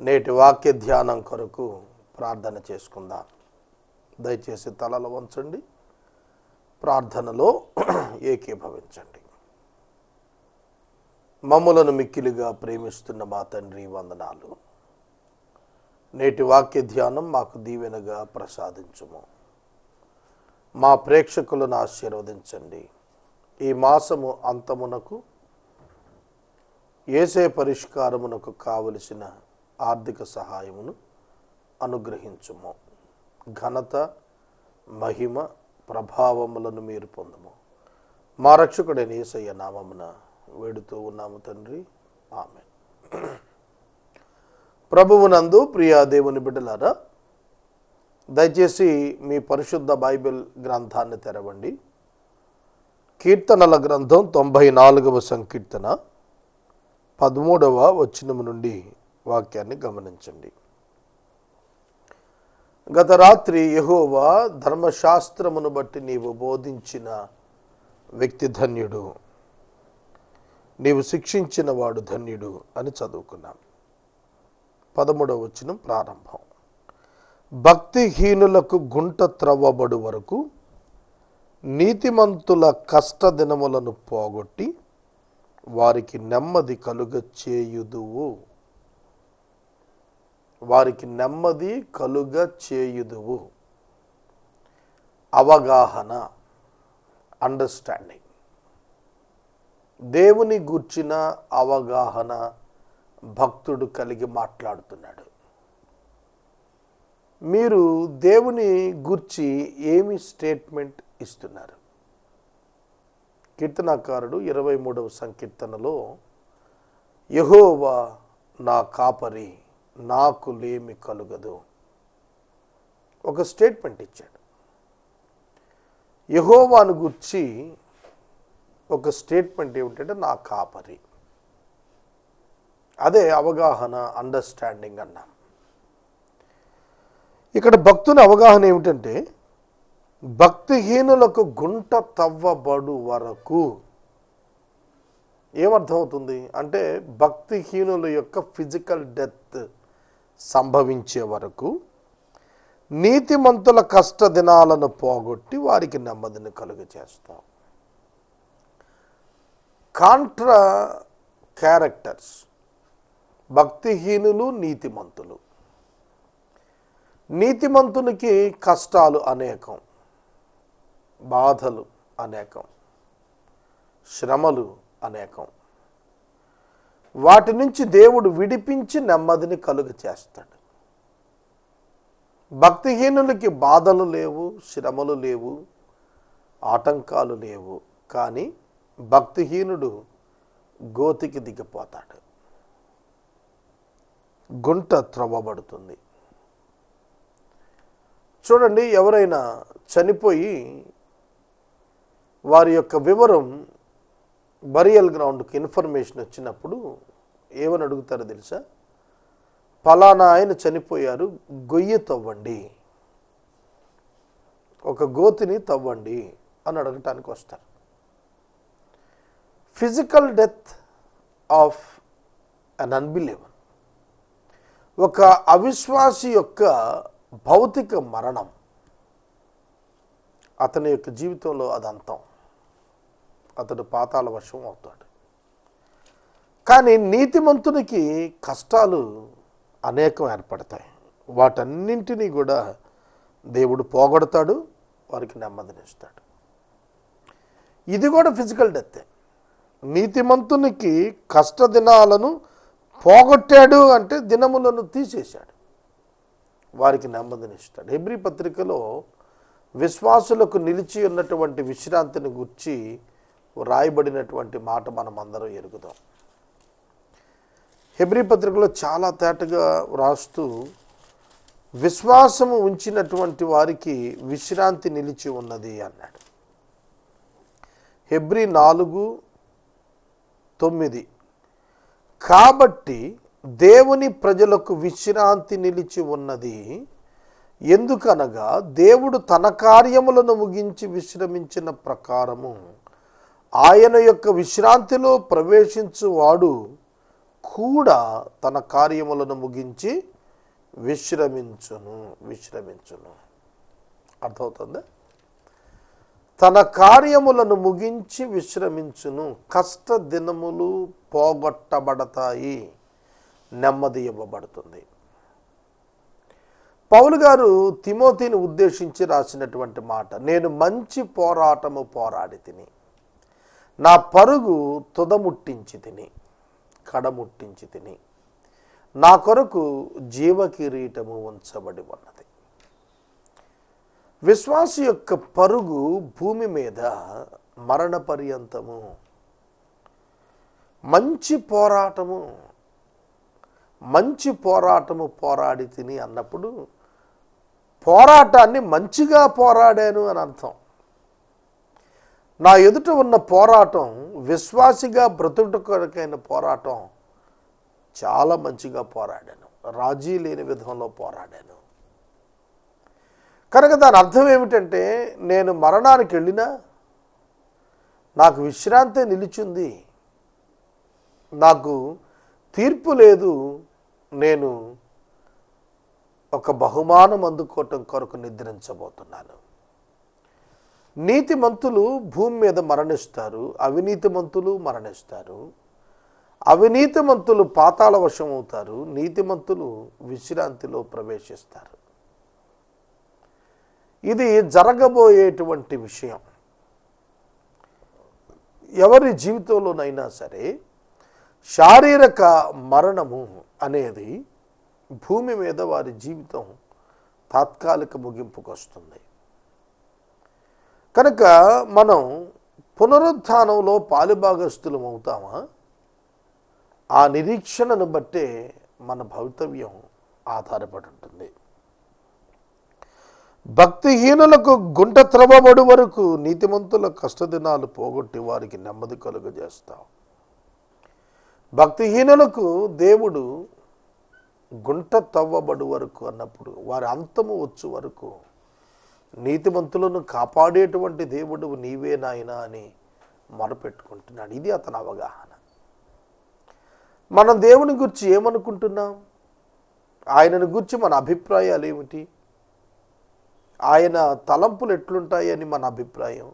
నేటి వాక్య ధ్యానం కొరకు ప్రార్థన చేసుకుందాం. దయచేసి తలలు వంచండి ప్రార్థనలో ఏకీభవించండి. మమ్ములను మిక్కిలిగా ప్రేమిస్తున్న మా తండ్రి వందనాలు. నేటి వాక్య ధ్యానం మాకు దీవెనగా ప్రసాదించుము. మా ప్రేక్షకులను ఆశీర్వదించండి. ఈ మాసము అంతమునకు ఏసే పరిష్కారమునకు కావలసిన ఆర్థిక సహాయమును అనుగ్రహించుము. ఘనత మహిమ ప్రభావములను మీరు పొందము. మా రక్షకుడైన ఏసయ్య నామమున వేడుతూ ఉన్నాము తండ్రి. ఆమె ప్రభువునందు ప్రియా దేవుని బిడ్డలారా దయచేసి మీ పరిశుద్ధ బైబిల్ గ్రంథాన్ని తెరవండి. కీర్తనల గ్రంథం తొంభై నాలుగవ సంకీర్తన పదమూడవ వచనం నుండి వాక్యాన్ని గమనించండి. గత రాత్రి యహోవా ధర్మశాస్త్రమును బట్టి నీవు బోధించిన వ్యక్తి ధన్యుడు. నీవు శిక్షించిన వాడు ధన్యుడు అని చదువుకున్నాం. పదమూడవ వచనం ప్రారంభం. భక్తిహీనులకు గుంట త్రవ్వబడు వరకు నీతిమంతుల కష్ట దినములను పోగొట్టి వారికి నెమ్మది కలుగ చేయుదువు వారికి నెమ్మది కలుగ చేయుదువు. అవగాహన అండర్స్టాండింగ్ దేవుని గూర్చిన అవగాహన భక్తుడు కలిగి మాట్లాడుతున్నాడు. మీరు దేవుని గూర్చి ఏమి స్టేట్మెంట్ ఇస్తున్నారు? కీర్తనాకారుడు ఇరవై మూడవ సంకీర్తనలో యహోవా నా కాపరి నాకు లేమి కలుగదు. ఒక స్టేట్మెంట్ ఇచ్చాడు. యహోవాను గుర్చి ఒక స్టేట్మెంట్ ఏమిటంటే నా కాపరి. అదే అవగాహన అండర్స్టాండింగ్ అన్నాం. ఇక్కడ భక్తుని అవగాహన ఏమిటంటే భక్తిహీనులకు గుంట తవ్వబడు వరకు ఏమర్థమవుతుంది? అంటే భక్తిహీనుల యొక్క ఫిజికల్ డెత్ సంభవించే వరకు నీతిమంతుల కష్ట దినాలను పోగొట్టి వారికి నెమ్మదిని కలుగ చేస్తాం కాంట్రా క్యారెక్టర్స్ భక్తిహీనులు నీతిమంతులు. నీతిమంతునికి కష్టాలు అనేకం బాధలు అనేకం శ్రమలు అనేకం. వాటి నుంచి దేవుడు విడిపించి నెమ్మదిని కలుగ చేస్తాడు. భక్తిహీనులకి బాధలు లేవు శ్రమలు లేవు ఆటంకాలు లేవు. కానీ భక్తిహీనుడు గోతికి దిగిపోతాడు. గుంట త్రవ్వబడుతుంది. చూడండి ఎవరైనా చనిపోయి వారి యొక్క వివరం బరియల్ గ్రౌండ్కి ఇన్ఫర్మేషన్ వచ్చినప్పుడు ఏమని అడుగుతారో తెలుసా? పలానా ఆయన చనిపోయారు గొయ్యి తవ్వండి. ఒక గోతిని తవ్వండి అని అడగటానికి వస్తారు. Physical death of un unbeliever ఒక అవిశ్వాసి యొక్క భౌతిక మరణం. అతని యొక్క జీవితంలో అదంతం. అతడు పాతాల వశం అవుతాడు. కానీ నీతిమంతునికి కష్టాలు అనేకం ఏర్పడతాయి. వాటన్నింటినీ కూడా దేవుడు పోగొడతాడు వారికి నెమ్మదినిస్తాడు. ఇది కూడా ఫిజికల్ డెత్తే నీతిమంతునికి కష్ట దినాలను పోగొట్టాడు అంటే దినములను తీసేశాడు. వారికి నెమ్మదినిస్తాడు. హెబ్రి పత్రికలో విశ్వాసులకు నిలిచి ఉన్నటువంటి విశ్రాంతిని గుర్చి రాయబడినటువంటి మాట మనం అందరం ఎరుగుదాం. హెబ్రి పత్రికలో చాలా తేటగా వ్రాస్తూ విశ్వాసము ఉంచినటువంటి వారికి విశ్రాంతి నిలిచి ఉన్నది అన్నాడు. హెబ్రి నాలుగు తొమ్మిది. కాబట్టి దేవుని ప్రజలకు విశ్రాంతి నిలిచి ఉన్నది. ఎందుకనగా దేవుడు తన కార్యములను ముగించి విశ్రమించిన ప్రకారము ఆయన యొక్క విశ్రాంతిలో ప్రవేశించువాడు కూడా తన కార్యములను ముగించి విశ్రమించును విశ్రమించును. అర్థమవుతుంది? తన కార్యములను ముగించి విశ్రమించును. కష్ట దినములు పోగొట్టబడతాయి నెమ్మది ఇవ్వబడుతుంది. పౌలు గారు తిమోతిని ఉద్దేశించి రాసినటువంటి మాట నేను మంచి పోరాటము పోరాడి తిని నా పరుగు తుదముట్టించి తిని కడముట్టించి తిని నా కొరకు జీవ కిరీటము ఉంచబడి ఉన్నది. విశ్వాస యొక్క పరుగు భూమి మీద మరణ పర్యంతము మంచి పోరాటము మంచి పోరాటము పోరాడి తిని అన్నప్పుడు పోరాటాన్ని మంచిగా పోరాడాను అని అర్థం. నా ఎదుట ఉన్న పోరాటం విశ్వాసిగా బ్రతుకుట కొరకైన పోరాటం చాలా మంచిగా పోరాడాను. రాజీ లేని విధంలో పోరాడాను. కనుక దాని అర్థం ఏమిటంటే నేను మరణానికి వెళ్ళినా నాకు విశ్రాంతి నిలిచింది. నాకు తీర్పు లేదు. నేను ఒక బహుమానం అందుకోవటం కొరకు నిద్రించబోతున్నాను. నీతిమంతులు భూమి మీద మరణిస్తారు అవినీతిమంతులు మరణిస్తారు. అవినీతిమంతులు పాతాల వశం అవుతారు నీతిమంతులు విశ్రాంతిలో ప్రవేశిస్తారు. ఇది జరగబోయేటువంటి విషయం. ఎవరి జీవితంలోనైనా సరే శారీరక మరణము అనేది భూమి మీద వారి జీవితం తాత్కాలిక ముగింపుకు వస్తుంది కనుక మనం పునరుత్థానంలో పాలుభాగస్థులం అవుతామా? ఆ నిరీక్షణను బట్టే మన భవితవ్యం ఆధారపడి ఉంటుంది. భక్తిహీనులకు గుంట త్రవ్వబడు వరకు నీతిమంతుల కష్టదినాలు పోగొట్టి వారికి నెమ్మది కలుగజేస్తాం. భక్తిహీనులకు దేవుడు గుంట తవ్వబడు వరకు అన్నప్పుడు వారి అంతము వచ్చు వరకు నీతిమంతులను కాపాడేటువంటి దేవుడు నీవే నాయనా అని మొరపెట్టుకుంటున్నాడు. ఇది అతని అవగాహన. మనం దేవుని గురించి ఏమనుకుంటున్నాం? ఆయనను గురించి మన అభిప్రాయాలు ఏమిటి? ఆయన తలంపులు ఎట్లుంటాయని మన అభిప్రాయం.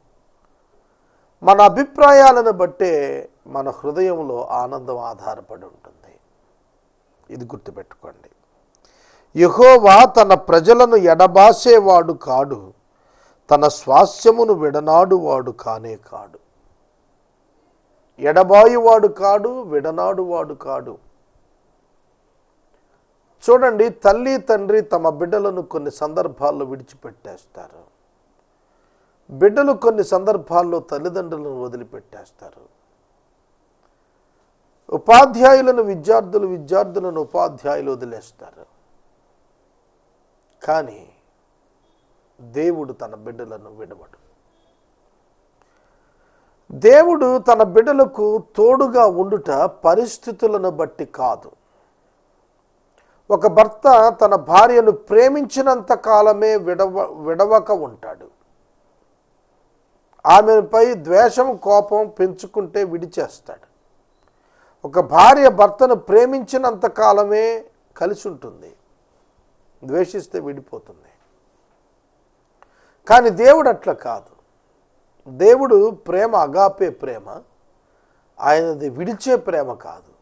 మన అభిప్రాయాలను బట్టే మన హృదయంలో ఆనందం ఆధారపడి ఉంటుంది. ఇది గుర్తుపెట్టుకోండి. యహోవా తన ప్రజలను ఎడబాసేవాడు కాడు తన స్వాస్థ్యమును విడనాడువాడు కానే కాడు. ఎడబాయువాడు కాడు విడనాడువాడు కాడు. చూడండి తల్లి తండ్రి తమ బిడ్డలను కొన్ని సందర్భాల్లో విడిచిపెట్టేస్తారు. బిడ్డలు కొన్ని సందర్భాల్లో తల్లిదండ్రులను వదిలిపెట్టేస్తారు. ఉపాధ్యాయులను విద్యార్థులు విద్యార్థులను ఉపాధ్యాయులు వదిలేస్తారు. కానీ దేవుడు తన బిడ్డలను విడవడు. దేవుడు తన బిడ్డలకు తోడుగా ఉండుట పరిస్థితులను బట్టి కాదు. ఒక భర్త తన భార్యను ప్రేమించినంత కాలమే విడవ విడవక ఉంటాడు. ఆమెపై ద్వేషం కోపం పెంచుకుంటే విడిచేస్తాడు. ఒక భార్య భర్తను ప్రేమించినంత కాలమే కలిసి ఉంటుంది. ద్వేషిస్తే విడిపోతుంది. కానీ దేవుడు అట్లా కాదు. దేవుడు ప్రేమ అగాపే ప్రేమ ఆయనది విడిచే ప్రేమ కాదు.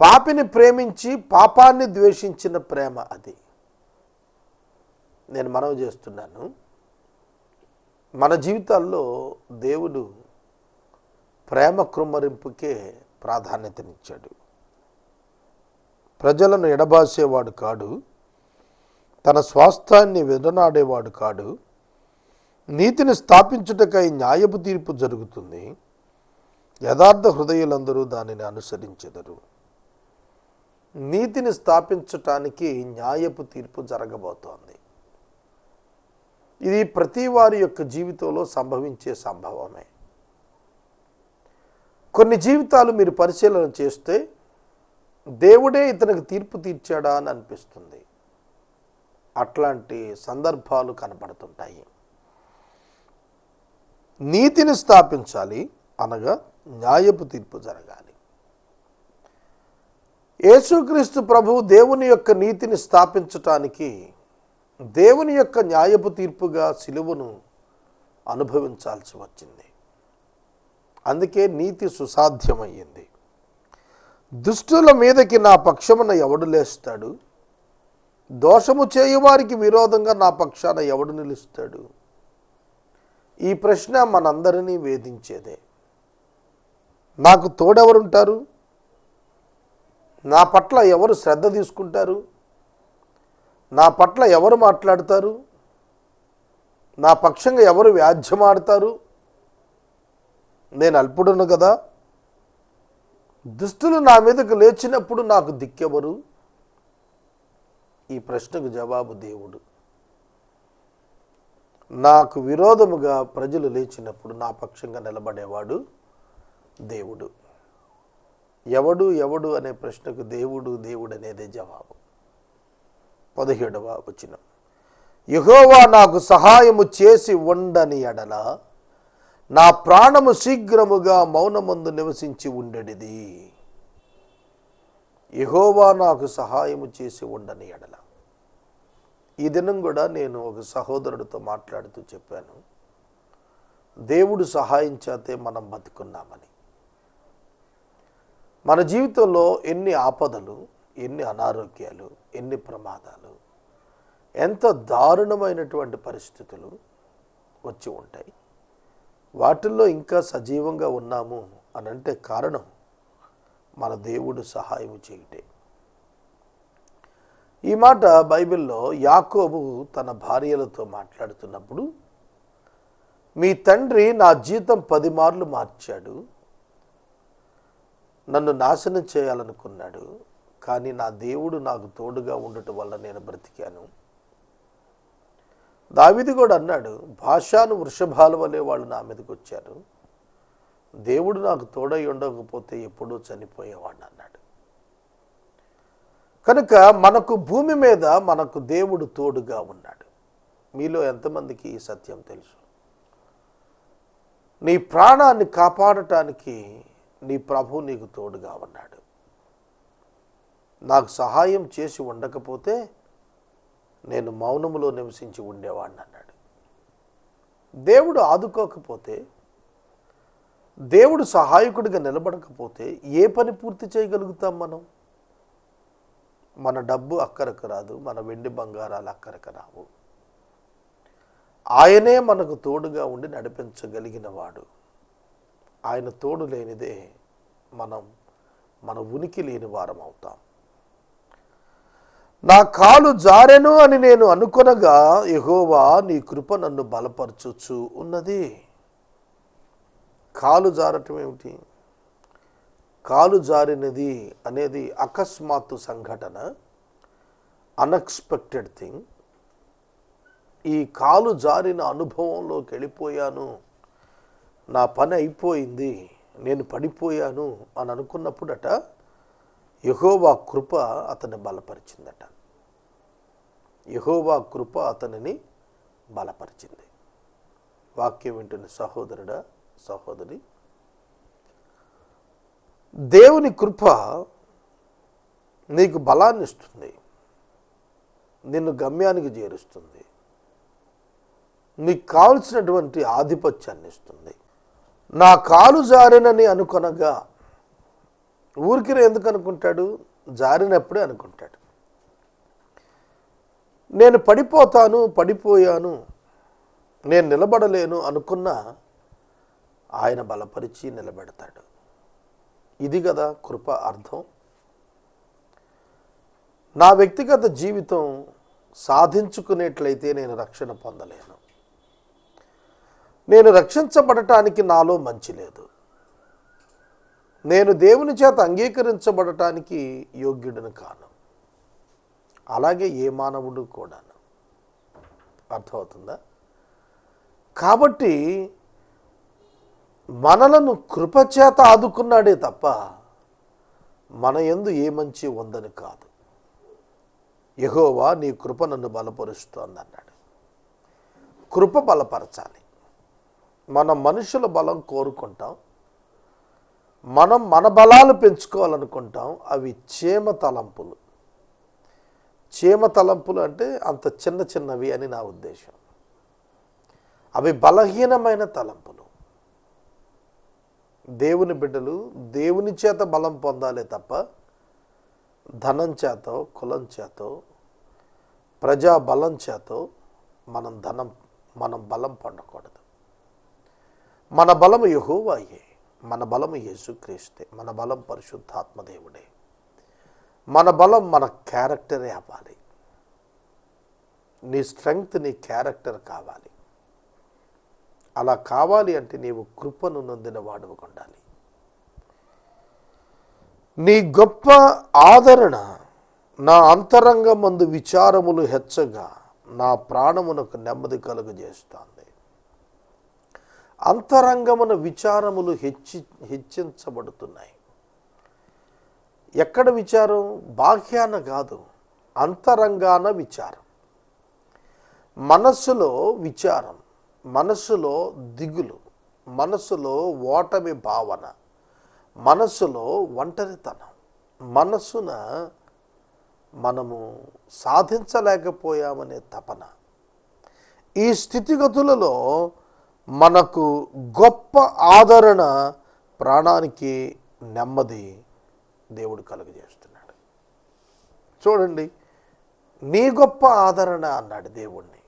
పాపిని ప్రేమించి పాపాన్ని ద్వేషించిన ప్రేమ అది. నేను మనవి చేస్తున్నాను. మన జీవితాల్లో దేవుడు ప్రేమ కృమ్మరింపుకే ప్రాధాన్యతనిచ్చాడు. ప్రజలను ఎడబాసేవాడు కాడు. తన స్వాస్థాన్ని వెదనాడేవాడు కాడు. నీతిని స్థాపించుటకై న్యాయపు తీర్పు జరుగుతుంది. యథార్థ హృదయులందరూ దానిని అనుసరించెదరు. నీతిని స్థాపించటానికి న్యాయపు తీర్పు జరగబోతోంది. ఇది ప్రతి వారి యొక్క జీవితంలో సంభవించే సంభవమే. కొన్ని జీవితాలు మీరు పరిశీలన చేస్తే దేవుడే ఇతనికి తీర్పు తీర్చాడా అని అనిపిస్తుంది. అట్లాంటి సందర్భాలు కనపడుతుంటాయి. నీతిని స్థాపించాలి అనగా న్యాయపు తీర్పు జరగాలి. యేసుక్రీస్తు ప్రభు దేవుని యొక్క నీతిని స్థాపించటానికి దేవుని యొక్క న్యాయపు తీర్పుగా సిలువను అనుభవించాల్సి వచ్చింది. అందుకే నీతి సుసాధ్యమయ్యింది. దుష్టుల మీదకి నా పక్షమున ఎవడు లేస్తాడు? దోషము చేయువారికి విరోధంగా నా పక్షాన ఎవడు నిలుస్తాడు? ఈ ప్రశ్న మనందరినీ వేధించేదే. నాకు తోడెవరుంటారు? నా పట్ల ఎవరు శ్రద్ధ తీసుకుంటారు? నా పట్ల ఎవరు మాట్లాడతారు? నా పక్షంగా ఎవరు వ్యాధ్యమాడతారు నేను అల్పుడును కదా? దుష్టులు నా మీదకు లేచినప్పుడు నాకు దిక్కెవరు? ఈ ప్రశ్నకు జవాబు దేవుడు. నాకు విరోధముగా ప్రజలు లేచినప్పుడు నా పక్షంగా నిలబడేవాడు దేవుడు. ఎవడు ఎవడు అనే ప్రశ్నకు దేవుడు దేవుడు అనేదే జవాబు. పదిహేడవ వచనం. యహోవా నాకు సహాయము చేసి ఉండని ఎడల నా ప్రాణము శీఘ్రముగా మౌనమందు నివసించి ఉండడిది. ఎహోవా నాకు సహాయము చేసి ఉండని ఎడల. ఈ దినం కూడా నేను ఒక సహోదరుడితో మాట్లాడుతూ చెప్పాను. దేవుడు సహాయం చేతే మనం బతుకున్నామని. మన జీవితంలో ఎన్ని ఆపదలు ఎన్ని అనారోగ్యాలు ఎన్ని ప్రమాదాలు ఎంత దారుణమైనటువంటి పరిస్థితులు వచ్చి ఉంటాయి. వాటిల్లో ఇంకా సజీవంగా ఉన్నాము అని అంటే కారణం మన దేవుడు సహాయం చేయటే. ఈ మాట బైబిల్లో యాకోబు తన భార్యలతో మాట్లాడుతున్నప్పుడు మీ తండ్రి నా జీతం పది మార్లు మార్చాడు నన్ను నాశనం చేయాలనుకున్నాడు కానీ నా దేవుడు నాకు తోడుగా ఉండటం వల్ల నేను బ్రతికాను. దావిది కూడా అన్నాడు భాషాను వృషభాల వలె వాళ్ళు నా మీదకి వచ్చారు. దేవుడు నాకు తోడై ఉండకపోతే ఎప్పుడూ చనిపోయేవాడిని అన్నాడు. కనుక మనకు భూమి మీద మనకు దేవుడు తోడుగా ఉన్నాడు. మీలో ఎంతమందికి ఈ సత్యం తెలుసు? నీ ప్రాణాన్ని కాపాడటానికి నీ ప్రభు నీకు తోడుగా ఉన్నాడు. నాకు సహాయం చేసి ఉండకపోతే నేను మౌనములో నివసించి ఉండేవాడిని అన్నాడు. దేవుడు ఆదుకోకపోతే దేవుడు సహాయకుడిగా నిలబడకపోతే ఏ పని పూర్తి చేయగలుగుతాం మనం? మన డబ్బు అక్కరకు రాదు మన వెండి బంగారాలు అక్కరకు రావు. ఆయనే మనకు తోడుగా ఉండి నడిపించగలిగిన వాడు ఆయన తోడు లేనిదే మనం మన ఉనికి లేని వారం అవుతాం నా కాలు జారెను అని నేను అనుకొనగా యహోవా నీ కృప నన్ను బలపరచుచు ఉన్నది. కాలు జారటం ఏమిటి? కాలు జారినది అనేది అకస్మాత్తు సంఘటన అన్ఎక్స్పెక్టెడ్ థింగ్ ఈ కాలు జారిన అనుభవంలోకి వెళ్ళిపోయాను. నా పని అయిపోయింది నేను పడిపోయాను అని అనుకున్నప్పుడట యహోవా కృప అతన్ని బలపరిచిందట. యహోవా కృప అతనిని బలపరిచింది. వాక్యం వింటున్న సహోదరుడా సహోదరి దేవుని కృప నీకు బలాన్ని ఇస్తుంది. నిన్ను గమ్యానికి చేరుస్తుంది. నీకు కావలసినటువంటి ఆధిపత్యాన్ని ఇస్తుంది. నా కాలు జారినని అనుకొనగా ఊరికినే ఎందుకు అనుకుంటాడు జారినప్పుడే అనుకుంటాడు. నేను పడిపోతాను పడిపోయాను నేను నిలబడలేను అనుకున్నా ఆయన బలపరిచి నిలబెడతాడు. ఇది కదా కృప అర్థం. నా వ్యక్తిగత జీవితం సాధించుకునేట్లయితే నేను రక్షణ పొందలేను. నేను రక్షించబడటానికి నాలో మంచి లేదు. నేను దేవుని చేత అంగీకరించబడటానికి యోగ్యుడిని కాను. అలాగే ఏ మానవుడు కూడాను. అర్థమవుతుందా? కాబట్టి మనలను కృపచేత ఆదుకున్నాడే తప్ప మన ఎందు ఏ మంచి ఉందని కాదు. యహోవా నీ కృప నన్ను బలపరుస్తోంది అన్నాడు కృప బలపరచాలి. మనం మనుషుల బలం కోరుకుంటాం. మనం మన బలాలు పెంచుకోవాలనుకుంటాం అవి చీమ తలంపులు. చీమ తలంపులు అంటే అంత చిన్న చిన్నవి అని నా ఉద్దేశం. అవి బలహీనమైన తలంపులు. దేవుని బిడ్డలు దేవుని చేత బలం పొందాలి తప్ప ధనం చేతో కులం చేతో ప్రజా బలం చేతో మనం ధనం మనం బలం పొందకూడదు. మన బలం యహోవాయే. మన బలము యేసుక్రీస్తే మన బలం పరిశుద్ధాత్మదేవుడే మన బలం మన క్యారెక్టరే అవ్వాలి. నీ స్ట్రెంగ్త్ నీ క్యారెక్టర్ కావాలి. అలా కావాలి అంటే నీవు కృపను నొందిన వాడువు ఉండాలి. నీ గొప్ప ఆదరణ నా అంతరంగమందు విచారములు హెచ్చగా నా ప్రాణమునకు నెమ్మది కలుగజేస్తాను. అంతరంగమున విచారములు హెచ్చి హెచ్చించబడుతున్నాయి. ఎక్కడ విచారం? బాహ్యాన కాదు అంతరంగాన విచారం. మనస్సులో విచారం మనస్సులో దిగులు మనస్సులో ఓటమి భావన మనస్సులో ఒంటరితనం. మనస్సున మనము సాధించలేకపోయామనే తపన. ఈ స్థితిగతులలో మనకు గొప్ప ఆదరణ ప్రాణానికి నెమ్మది దేవుడు కలుగజేస్తున్నాడు. చూడండి నీ గొప్ప ఆదరణ అన్నాడు దేవుణ్ణి.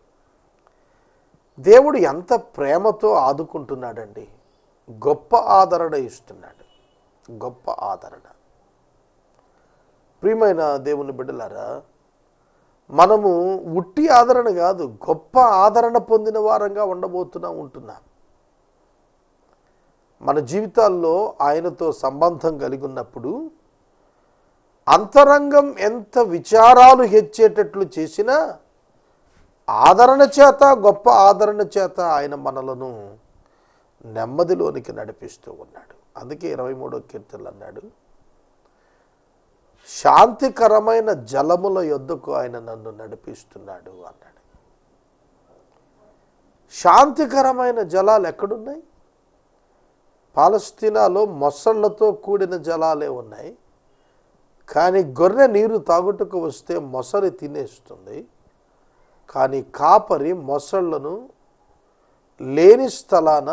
దేవుడు ఎంత ప్రేమతో ఆదుకుంటున్నాడండి. గొప్ప ఆదరణ ఇస్తున్నాడు. గొప్ప ఆదరణ. ప్రియమైన దేవుని బిడ్డలారా మనము ఉట్టి ఆదరణ కాదు గొప్ప ఆదరణ పొందిన వారంగా ఉండబోతున్నా ఉంటున్నాం. మన జీవితాల్లో ఆయనతో సంబంధం కలిగి ఉన్నప్పుడు అంతరంగం ఎంత విచారాలు హెచ్చేటట్లు చేసినా ఆదరణ చేత గొప్ప ఆదరణ చేత ఆయన మనలను నెమ్మదిలోనికి నడిపిస్తూ ఉన్నాడు. అందుకే ఇరవై మూడో కీర్తనలు అన్నాడు. శాంతికరమైన జలముల యొద్దకు ఆయన నన్ను నడిపిస్తున్నాడు అన్నాడు. శాంతికరమైన జలాలు ఎక్కడున్నాయి? పాలస్తీనాలో మొసళ్ళతో కూడిన జలాలే ఉన్నాయి. కానీ గొర్రె నీరు తాగుటకు వస్తే మొసలి తినేస్తుంది. కానీ కాపరి మొసళ్ళను లేని స్థలాన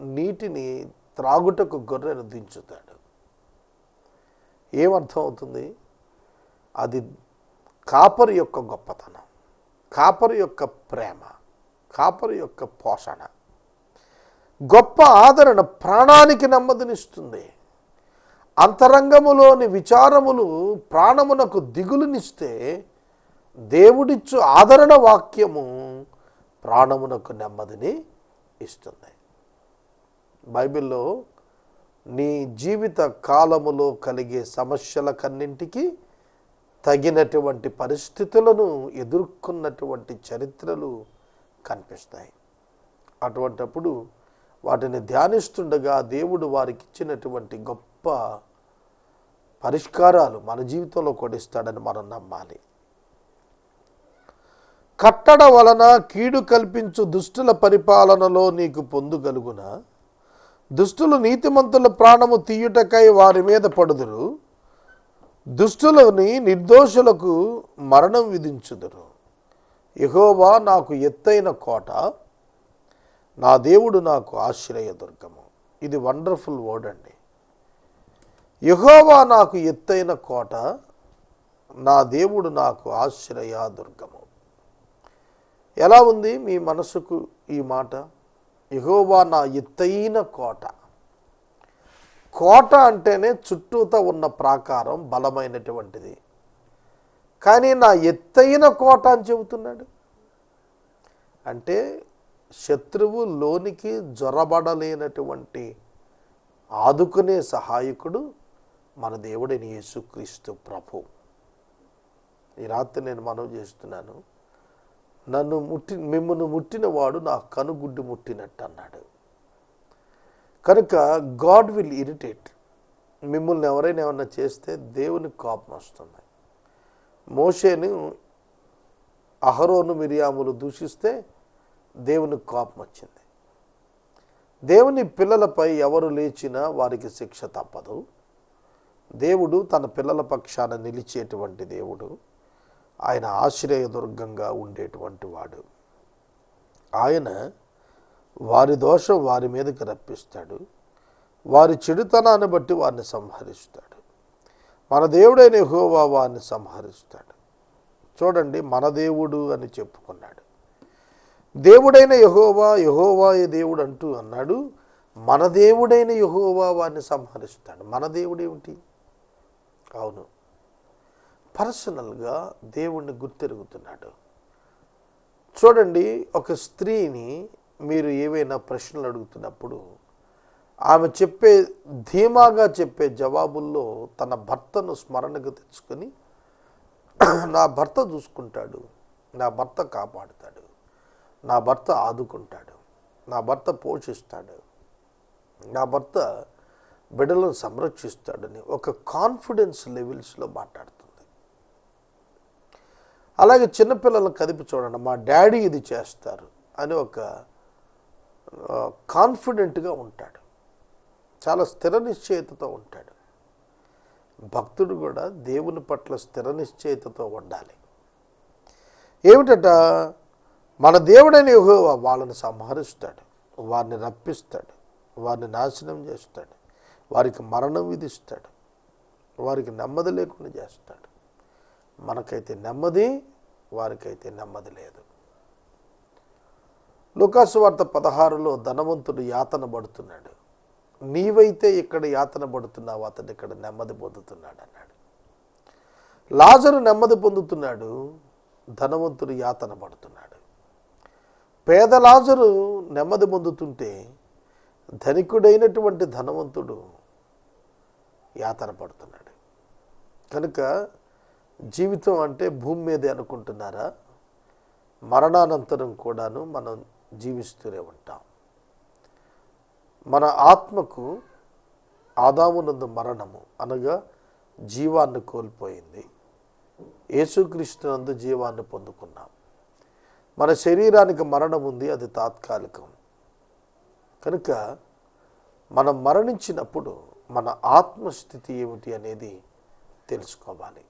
నీటిని త్రాగుటకు గొర్రెను దించుతాడు. ఏమర్థం అవుతుంది? అది కాపరి యొక్క గొప్పతనం కాపరి యొక్క ప్రేమ కాపరి యొక్క పోషణ. గొప్ప ఆదరణ ప్రాణానికి నెమ్మదినిస్తుంది. అంతరంగములోని విచారములు ప్రాణమునకు దిగులునిస్తే దేవుడిచ్చు ఆదరణ వాక్యము ప్రాణమునకు నెమ్మదిని ఇస్తుంది. బైబిల్లో నీ జీవిత కాలములో కలిగే సమస్యల కన్నింటికి తగినటువంటి పరిస్థితులను ఎదుర్కొన్నటువంటి చరిత్రలు కనిపిస్తాయి. అటువంటప్పుడు వాటిని ధ్యానిస్తుండగా దేవుడు వారికి ఇచ్చినటువంటి గొప్ప పరిష్కారాలు మన జీవితంలో కొడిస్తాడని మనం నమ్మాలి. కట్టడ వలన కీడు కల్పించు దుష్టుల పరిపాలనలో నీకు పొందుగలుగునా దుష్టులు నీతిమంతుల ప్రాణము తీయుటకై వారి మీద పడుదురు. దుష్టులని నిర్దోషులకు మరణం విధించుదురు. యహోవా నాకు ఎత్తైన కోట నా దేవుడు నాకు ఆశ్రయదుర్గము ఇది వండర్ఫుల్ వర్డ్ అండి. యహోవా నాకు ఎత్తైన కోట నా దేవుడు నాకు ఆశ్రయ దుర్గము. ఎలా ఉంది మీ మనసుకు ఈ మాట? ఎగోవా నా ఎత్తైన కోట. కోట అంటేనే చుట్టూతో ఉన్న ప్రాకారం బలమైనటువంటిది. కానీ నా ఎత్తైన కోట అని చెబుతున్నాడు. అంటే శత్రువు లోనికి జొరబడలేనటువంటి ఆదుకునే సహాయకుడు మన దేవుడైన యేసుక్రీస్తు ప్రభు. ఈ రాత్రి నేను మనవి చేస్తున్నాను. నన్ను ముట్టి మిమ్మల్ని ముట్టినవాడు నా కనుగుడ్డు ముట్టినట్టు అన్నాడు కనుక గాడ్ విల్ ఇరిటేట్. మిమ్మల్ని ఎవరైనా ఏమన్నా చేస్తే దేవుని కోపం వస్తుంది. మోషేను అహరోను మిరియాములు దూషిస్తే దేవునికి కోపం వచ్చింది. దేవుని పిల్లలపై ఎవరు లేచినా వారికి శిక్ష తప్పదు. దేవుడు తన పిల్లల పక్షాన నిలిచేటువంటి దేవుడు. ఆయన ఆశ్రయదుర్గంగా ఉండేటువంటి వాడు. ఆయన వారి దోషం వారి మీదకి రప్పిస్తాడు. వారి చెడుతనాన్ని బట్టి వారిని సంహరిస్తాడు. మన దేవుడైన హోవా వారిని సంహరిస్తాడు. చూడండి మన దేవుడు అని చెప్పుకున్నాడు. దేవుడైన యహోవా యహోవాయ దేవుడు అంటూ అన్నాడు. మన దేవుడైన యహోవా వారిని సంహరిస్తాడు. మన దేవుడు ఏమిటి? అవును పర్సనల్గా దేవుణ్ణి గుర్తెరుగుతున్నాడు. చూడండి ఒక స్త్రీని మీరు ఏవైనా ప్రశ్నలు అడుగుతున్నప్పుడు ఆమె చెప్పే ధీమాగా చెప్పే జవాబుల్లో తన భర్తను స్మరణకు తెచ్చుకొని నా భర్త చూసుకుంటాడు నా భర్త కాపాడుతాడు నా భర్త ఆదుకుంటాడు నా భర్త పోషిస్తాడు నా భర్త బిడ్డలను సంరక్షిస్తాడని ఒక కాన్ఫిడెన్స్ లెవెల్స్లో మాట్లాడుతుంది అలాగే చిన్నపిల్లలను కదిపి చూడండి మా డాడీ ఇది చేస్తారు అని ఒక కాన్ఫిడెంట్గా ఉంటాడు. చాలా స్థిర నిశ్చయితతో ఉంటాడు. భక్తుడు కూడా దేవుని పట్ల స్థిర నిశ్చయితతో ఉండాలి. ఏమిటట? మన దేవుడైన యెహోవా వాళ్ళని సంహరిస్తాడు వారిని రప్పిస్తాడు వారిని నాశనం చేస్తాడు వారికి మరణం విధిస్తాడు వారికి నెమ్మది లేకుండా చేస్తాడు. మనకైతే నెమ్మది వారికైతే నెమ్మది లేదు. లుకాసు వార్త పదహారులో ధనవంతుడు యాతన పడుతున్నాడు. నీవైతే ఇక్కడ యాతన పడుతున్నావు అతడు ఇక్కడ నెమ్మది పొందుతున్నాడు అన్నాడు. లాజరు నెమ్మది పొందుతున్నాడు ధనవంతుడు యాతన పడుతున్నాడు. పేద లాజరు నెమ్మది పొందుతుంటే ధనికుడైనటువంటి ధనవంతుడు యాతన పడుతున్నాడు. కనుక జీవితం అంటే భూమి మీదే అనుకుంటున్నారా? మరణానంతరం కూడాను మనం జీవిస్తూనే ఉంటాం. మన ఆత్మకు ఆదామునందు మరణము అనగా జీవాన్ని కోల్పోయింది. యేసుక్రీస్తునందు జీవాన్ని పొందుకున్నాం. మన శరీరానికి మరణం ఉంది అది తాత్కాలికం. కనుక మనం మరణించినప్పుడు మన ఆత్మస్థితి ఏమిటి అనేది తెలుసుకోవాలి.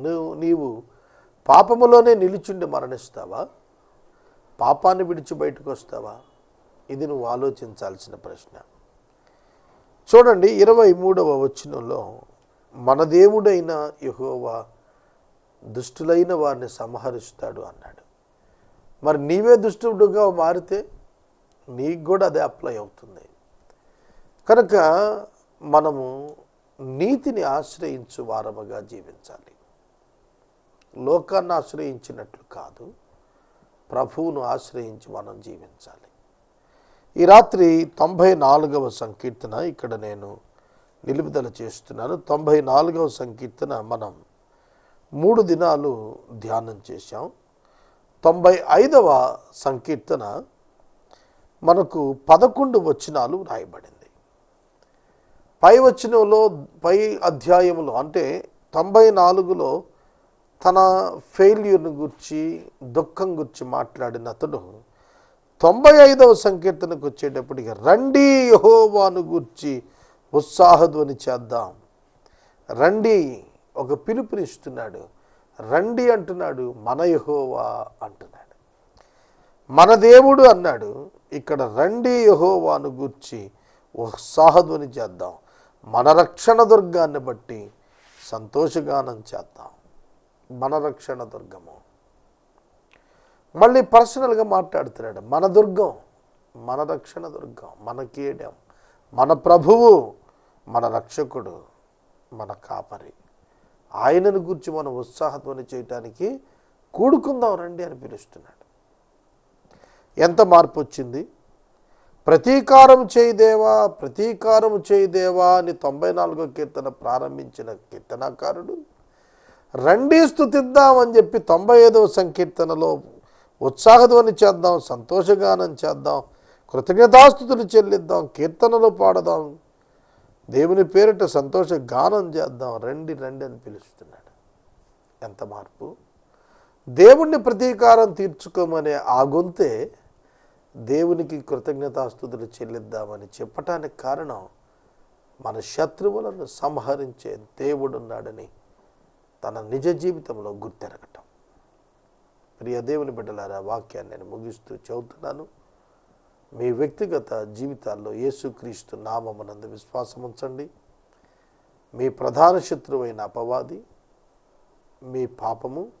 నువ్వు నీవు పాపములోనే నిలిచుండి మరణిస్తావా? పాపాన్ని విడిచి బయటకు వస్తావా? ఇది నువ్వు ఆలోచించాల్సిన ప్రశ్న. చూడండి ఇరవై మూడవ వచనంలో మన దేవుడైన యహోవా దుష్టులైన వారిని సంహరిస్తాడు అన్నాడు. మరి నీవే దుష్టుడుగా మారితే నీకు కూడా అదే అప్లై అవుతుంది. కనుక మనము నీతిని ఆశ్రయించు వారముగా జీవించాలి. లోకాన్ని ఆశ్రయించినట్లు కాదు ప్రభువును ఆశ్రయించి మనం జీవించాలి. ఈ రాత్రి తొంభై నాలుగవ సంకీర్తన ఇక్కడ నేను నిలుపుదల చేస్తున్నాను. తొంభై నాలుగవ సంకీర్తన మనం మూడు దినాలు ధ్యానం చేశాం. తొంభై ఐదవ సంకీర్తన మనకు పదకొండు వచనాలు రాయబడింది పై వచనంలో పై అధ్యాయములో అంటే తొంభై నాలుగులో తన ఫెయిల్యూర్ను గురించి దుఃఖం గురించి మాట్లాడిన అతడు తొంభై ఐదవ సంకీర్తనకు వచ్చేటప్పటికి రండి యహోవాను గూర్చి ఉత్సాహధ్వని చేద్దాం. రండి ఒక పిలుపునిస్తున్నాడు. రండి అంటున్నాడు మన యహోవా అంటున్నాడు. మన దేవుడు అన్నాడు ఇక్కడ రండి యహోవాను గూర్చి ఉత్సాహధ్వని చేద్దాం. మన రక్షణ దుర్గాన్ని బట్టి సంతోషగానం చేద్దాం. మన రక్షణ దుర్గము. మళ్ళీ పర్సనల్గా మాట్లాడుతున్నాడు. మన దుర్గం మన రక్షణ దుర్గం మన కీడం మన ప్రభువు మన రక్షకుడు మన కాపరి. ఆయనను గురించి మనం ఉత్సాహధ్వని చేయటానికి కూడుకుందాం రండి అని పిలుస్తున్నాడు. ఎంత మార్పు వచ్చింది? ప్రతీకారం చేయదేవా ప్రతీకారం చేయదేవా అని తొంభై నాలుగో కీర్తన ప్రారంభించిన కీర్తనాకారుడు రండి స్థుతిద్దామని చెప్పి తొంభై ఐదవ సంకీర్తనలో ఉత్సాహధ్వని చేద్దాం సంతోషగానం చేద్దాం కృతజ్ఞతాస్థుతులు చెల్లిద్దాం కీర్తనలు పాడదాం. దేవుని పేరిట సంతోష గానం చేద్దాం. రండి రండి అని పిలుస్తున్నాడు. ఎంత మార్పు. దేవుణ్ణి ప్రతీకారం తీర్చుకోమనే ఆ గొంతే దేవునికి కృతజ్ఞతాస్థుతులు చెల్లిద్దామని చెప్పటానికి కారణం మన శత్రువులను సంహరించే దేవుడున్నాడని తన నిజ జీవితంలో గుర్తెరగటం. ప్రియ దేవుని బిడ్డలారా వాక్యాన్ని నేను ముగిస్తూ చెబుతున్నాను. మీ వ్యక్తిగత జీవితాల్లో యేసుక్రీస్తు నామమునందు విశ్వాసం ఉంచండి. మీ ప్రధాన శత్రువైన అపవాది మీ పాపము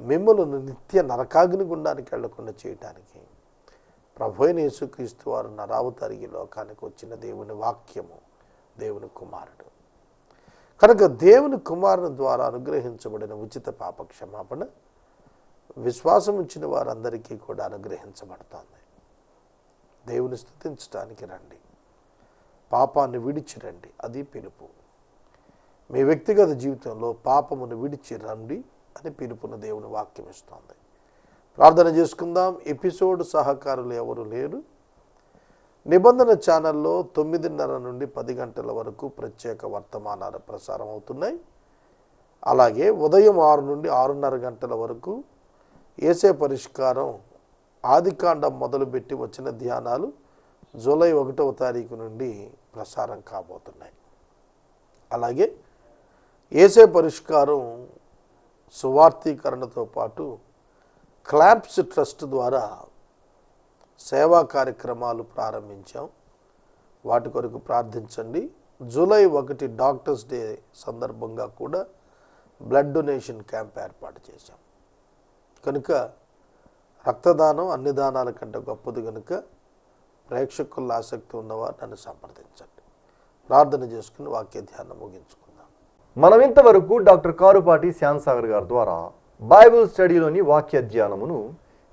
మిమ్మల్ని నిత్య నరకాగ్ని గుండానికి వెళ్ళకుండా చేయటానికి ప్రభు అయిన యేసుక్రీస్తు వారు నరావతరిగి లోకానికి వచ్చిన దేవుని వాక్యము దేవుని కుమారుడు. కనుక దేవుని కుమారుని ద్వారా అనుగ్రహించబడిన ఉచిత పాప క్షమాపణ విశ్వాసం ఇచ్చిన వారందరికీ కూడా అనుగ్రహించబడుతోంది. దేవుని స్థుతించడానికి రండి. పాపాన్ని విడిచి రండి. అది పిలుపు. మీ వ్యక్తిగత జీవితంలో పాపమును విడిచి రండి అని పిలుపున దేవుని వాక్యం ఇస్తోంది. ప్రార్థన చేసుకుందాం. ఎపిసోడ్ సహకారులు ఎవరు లేరు. నిబంధన ఛానల్లో తొమ్మిదిన్నర నుండి పది గంటల వరకు ప్రత్యేక వర్తమానాలు ప్రసారం అవుతున్నాయి. అలాగే ఉదయం ఆరు నుండి ఆరున్నర గంటల వరకు ఏసే పరిష్కారం ఆదికాండం మొదలుపెట్టి వచ్చిన ధ్యానాలు జూలై ఒకటవ తారీఖు నుండి ప్రసారం కాబోతున్నాయి. అలాగే ఏసే పరిష్కారం సువార్థీకరణతో పాటు క్లాంప్స్ ట్రస్ట్ ద్వారా సేవా కార్యక్రమాలు ప్రారంభించాం. వాటి కొరకు ప్రార్థించండి. జూలై ఒకటి డాక్టర్స్ డే సందర్భంగా కూడా బ్లడ్ డొనేషన్ క్యాంప్ ఏర్పాటు చేశాం. కనుక రక్తదానం అన్ని దానాల కంటే గొప్పది కనుక ప్రేక్షకుల్లో ఆసక్తి ఉన్నవారు నన్ను సంప్రదించండి. ప్రార్థన చేసుకుని వాక్య ధ్యానం ముగించుకుందాం. మనం ఇంతవరకు డాక్టర్ కారుపాటి శ్యాన్సాగర్ గారి ద్వారా బైబిల్ స్టడీలోని వాక్య ధ్యానమును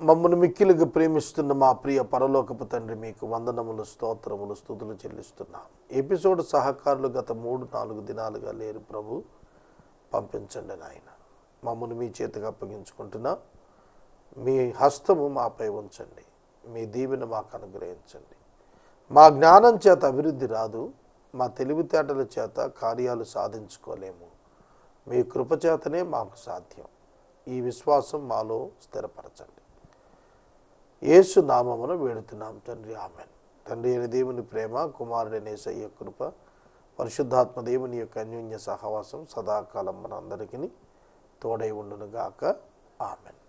మమ్మల్ని మిక్కిలిగా ప్రేమిస్తున్న మా ప్రియ పరలోకపు తండ్రి మీకు వందనములు స్తోత్రములు స్థుతులు చెల్లిస్తున్నాం. ఎపిసోడ్ సహకారులు గత మూడు నాలుగు దినాలుగా లేరు ప్రభు. పంపించండి నాయన. మమ్మల్ని మీ చేతికి అప్పగించుకుంటున్నా. మీ హస్తము మాపై ఉంచండి. మీ దీవెన మాకు అనుగ్రహించండి. మా జ్ఞానం చేత అభివృద్ధి రాదు. మా తెలివితేటల చేత కార్యాలు సాధించుకోలేము. మీ కృపచేతనే మాకు సాధ్యం. ఈ విశ్వాసం మాలో స్థిరపరచండి. యేసు నామమున వేడుతున్నాం. తండ్రి ఆమె తండ్రి అయిన దేవుని ప్రేమ కుమారుడైన యేసయ్య కృప పరిశుద్ధాత్మ దేవుని యొక్క అన్యోన్య సహవాసం సదాకాలం మనందరికీ తోడై ఉండునుగాక. ఆమెన్.